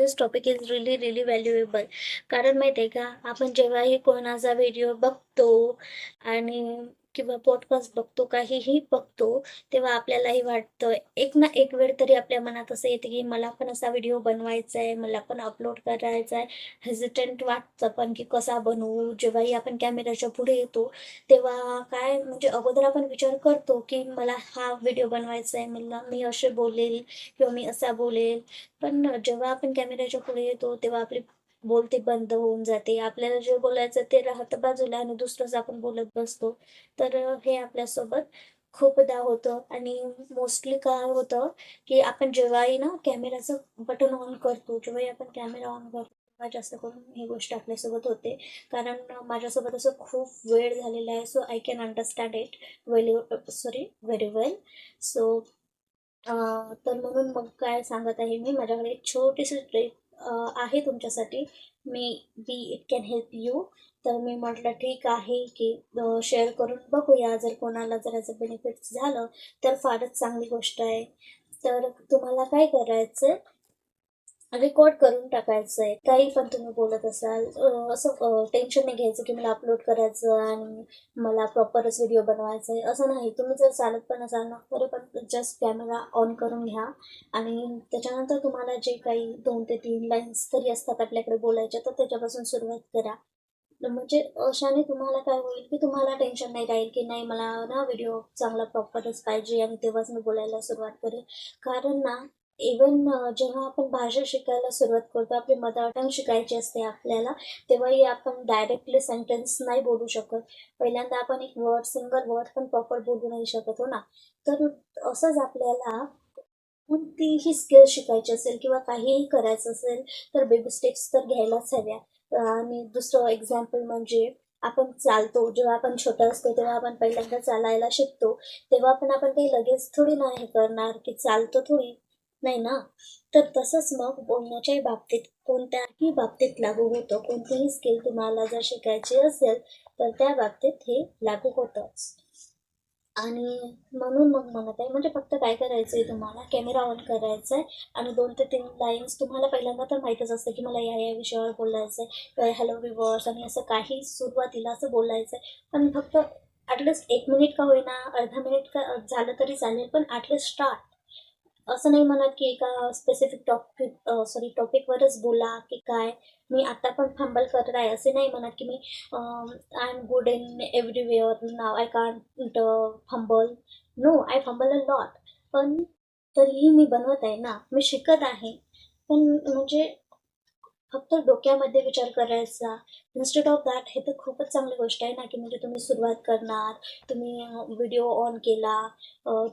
This topic is really really valuable कारण माहिती आहे का आपण जेव्हाही कोणाचा व्हिडिओ बघतो आणि किंवा पॉडकास्ट बघतो काहीही बघतो तेव्हा आपल्यालाही वाटतं एक ना एक वेळ तरी आपल्या मनात असं येते की मला पण असा व्हिडिओ बनवायचा आहे मला पण अपलोड करायचा आहे हेजिटंट वाटतं पण की कसा बनवू? जेव्हाही आपण कॅमेऱ्याच्या पुढे येतो तेव्हा काय म्हणजे अगोदर आपण विचार करतो की मला हा व्हिडिओ बनवायचा आहे मला मी असे बोलेल किंवा मी असा बोलेल. पण जेव्हा आपण कॅमेऱ्याच्या पुढे येतो तेव्हा आपली बोलते बंद होऊन जाते. आपल्याला जे बोलायचं ते राहतं बाजूला आणि दुसरंच आपण बोलत बसतो. तर हे आपल्यासोबत खूपदा होतं आणि मोस्टली काय होतं की आपण जेव्हाही ना कॅमेराचं बटन ऑन करतो जेव्हाही आपण कॅमेरा ऑन करतो तेव्हा जास्त करून ही गोष्ट आपल्यासोबत होते. कारण माझ्यासोबत असं खूप वेळ झालेला आहे so I can understand it well sorry very well so तर म्हणून मग काय सांगत आहे मी माझ्याकडे एक छोटीशी ट्रिक आहे तुमच्यासाठी. Maybe it can help you तर मी म्हटलं ठीक आहे की शेअर करून बघूया. जर कोणाला जर याचं बेनिफिट झालं तर फारच चांगली गोष्ट आहे. तर तुम्हाला काय करायचं रेकॉर्ड करून टाकायचं आहे काही पण तुम्ही बोलत असाल असं टेन्शन नाही घ्यायचं की मला अपलोड करायचं आणि मला प्रॉपरच व्हिडिओ बनवायचा आहे असं नाही. तुम्ही जर चालत पण असाल ना तरी पण जस्ट कॅमेरा ऑन करून घ्या. आणि त्याच्यानंतर तुम्हाला जे काही दोन ते तीन लाईन्स तरी असतात आपल्याकडे बोलायच्या तर त्याच्यापासून सुरुवात करा. म्हणजे अशाने तुम्हाला काय होईल की तुम्हाला टेन्शन नाही राहील की नाही मला ना व्हिडिओ चांगला प्रॉपरच पाहिजे आणि तेव्हाच मी बोलायला सुरुवात करेल कारण ना इवन जेव्हा आपण भाषा शिकायला सुरुवात करतो आपली मदर टंग शिकायची असते आपल्याला तेव्हाही आपण डायरेक्टली सेंटेन्स नाही बोलू शकत. पहिल्यांदा आपण एक वर्ड सिंगल वर्ड पण प्रॉपर बोलू नाही शकत हो ना? तर असंच आपल्याला कोणतीही स्किल शिकायची असेल किंवा काहीही करायचं असेल तर बेबी स्टेप्स तर घ्यायलाच हव्या. आणि दुसरं एक्झाम्पल म्हणजे आपण चालतो जेव्हा आपण छोटं असतो तेव्हा आपण पहिल्यांदा चालायला शिकतो तेव्हा पण आपण काही लगेच थोडी नाही करणार की चालतो थोडी. नाही ना? तर तसंच मग बोलण्याच्याही बाबतीत कोणत्याही बाबतीत लागू होतं. कोणतीही स्किल तुम्हाला जर शिकायची असेल तर त्या बाबतीत हे लागू होतंच. आणि म्हणून मग म्हणत आहे म्हणजे फक्त काय करायचं आहे तुम्हाला? कॅमेरा ऑन करायचा आहे आणि दोन ते तीन लाईन्स तुम्हाला पहिल्यांदा तर माहीतच असतं की मला या या विषयावर बोलायचं आहे हॅलो विवर्स आणि असं काही सुरुवातीला असं बोलायचं आहे पण फक्त ॲटलिस्ट एक मिनिट का होईना अर्धा मिनिट का झालं तरी चालेल पण ॲटलिस्ट स्टार्ट असं नाही म्हणत की एका स्पेसिफिक टॉपिक सॉरी टॉपिकवरच बोला की काय. मी आता पण फंबल करत आहे असे नाही म्हणत की मी I am good in everywhere now I can't fumble no I fumble a lot पण तरीही मी बनवत आहे ना. मी शिकत आहे. पण म्हणजे फक्त डोक्यामध्ये विचार करायचा. इन्स्टेड ऑफ दॅट हे तर खूपच चांगली गोष्ट आहे ना की म्हणजे तुम्ही सुरुवात करणार तुम्ही व्हिडिओ ऑन केला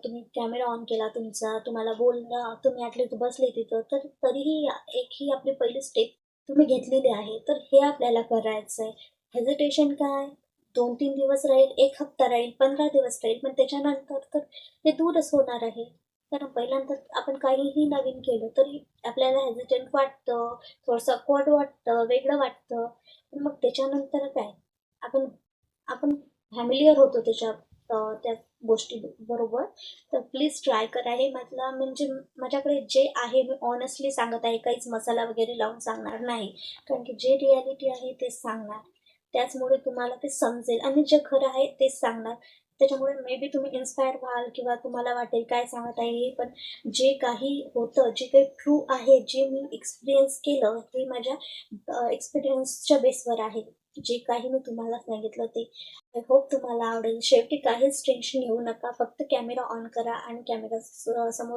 तुम्ही कॅमेरा ऑन केला तुमचा तुम्हाला बोलणं तुम्ही ॲटलीस्ट बसले तिथं तर तरीही एक ही आपली पहिली स्टेप तुम्ही घेतलेली आहे. तर हे आपल्याला करायचं आहे हेजिटेशन काय? दोन तीन दिवस राहील एक हप्ता राहील पंधरा दिवस राहील पण त्याच्यानंतर तर ते दूरच होणार आहे. कारण पहिल्यांदा आपण काहीही नवीन केलं तरी आपल्याला हेजिटंट वाटतं थोडंसं अकवर्ड वाटतं वेगळं वाटतं. पण मग त्याच्यानंतर काय? आपण आपण फॅमिलियर होतो त्याच्या त्या गोष्टी बरोबर. तर प्लीज ट्राय करा. हे म्हटलं म्हणजे माझ्याकडे जे आहे मी ऑनेस्टली सांगत आहे काहीच मसाला वगैरे लावून सांगणार नाही. कारण की जे रियालिटी आहे तेच सांगणार. त्याचमुळे तुम्हाला ते समजेल. आणि जे खरं आहे तेच सांगणार. त्याच्यामुळे मे बी तुम्ही इन्स्पायर व्हाल किंवा तुम्हाला वाटेल काय सांगत आहे हे पण जे काही होतं जे काही ट्रू आहे जे मी एक्सपिरियन्स केलं ते माझ्या एक्सपिरियन्सच्या बेसवर आहे. जे काही मी तुम्हाला सांगितलं ते. आय होप तुम्हाला आवडेल. शेवटी काहीच टेन्शन घेऊ नका. फक्त कॅमेरा ऑन करा आणि कॅमेरा समोर